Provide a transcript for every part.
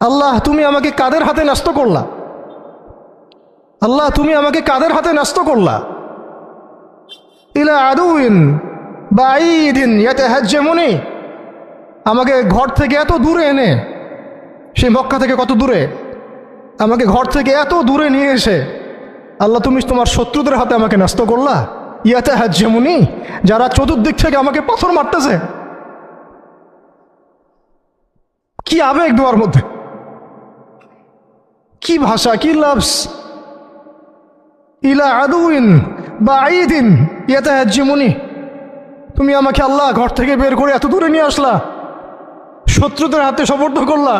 আল্লাহ, তুমি আমাকে কাদের হাতে ন্যস্ত করলা? আল্লাহ, তুমি আমাকে কাদের হাতে ন্যস্ত করলা? ইলা আদুইন বা ঈদিন ইয়াতে হাজ্যেমনি আমাকে ঘর থেকে এত দূরে এনে সেই মক্কা থেকে কত দূরে? আমাকে ঘর থেকে এত দূরে নিয়ে এসে, আল্লাহ, তুমি তোমার শত্রুদের হাতে আমাকে ন্যস্ত করলা? ইয়াতে হাজ্যেমনি যারা চতুর্দিক থেকে আমাকে পাথর মারতেছে। কি আবেগ দোয়ার মধ্যে? কি ভাষা, কি লাভস ইলা আদুইন বা আইদিন ইয়াতে হাজ্যেমনি তুমি আমাকে আল্লাহ ঘর থেকে বের করে এত দূরে নিয়ে আসলা, শত্রুদের হাতে সমর্থ করলা।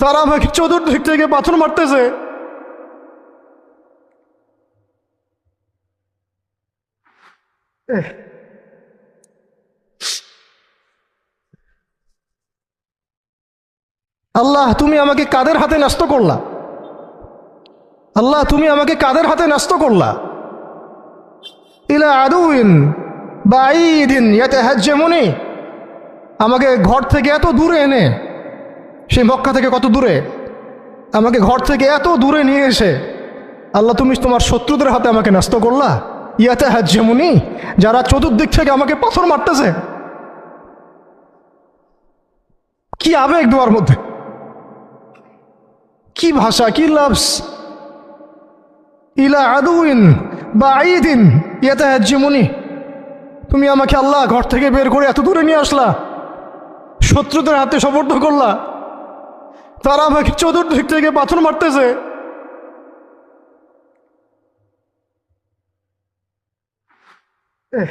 তারা আমাকে চতুর্দিক থেকে পাথর মারতেছে। এহ। আল্লাহ, তুমি আমাকে কাদের হাতে ন্যস্ত করলা? আল্লাহ, তুমি আমাকে কাদের হাতে ন্যস্ত করলা? ইলা আদুইন বা ঈদিন ইয়াতে হাজ্যেমনি আমাকে ঘর থেকে এত দূরে এনে, সেই মক্কা থেকে কত দূরে? আমাকে ঘর থেকে এত দূরে নিয়ে এসে আল্লাহ, তুমি তোমার শত্রুদের হাতে আমাকে ন্যস্ত করলা? ইয়াতে হাজ্যেমনি যারা চতুর্দিক থেকে আমাকে পাথর মারতেছে। কি আবেগ দোয়ার মধ্যে? কি ভাষা, কি লাভস ইলা আদুইন বা আইদিন ইয়াতে হাজ্যেমনি তুমি আমাকে আল্লাহ ঘর থেকে বের করে এত দূরে নিয়ে আসলা, শত্রুদের হাতে সমর্থ করলা। তারা আমাকে চতুর্দিক থেকে পাথর মারতেছে। এহ।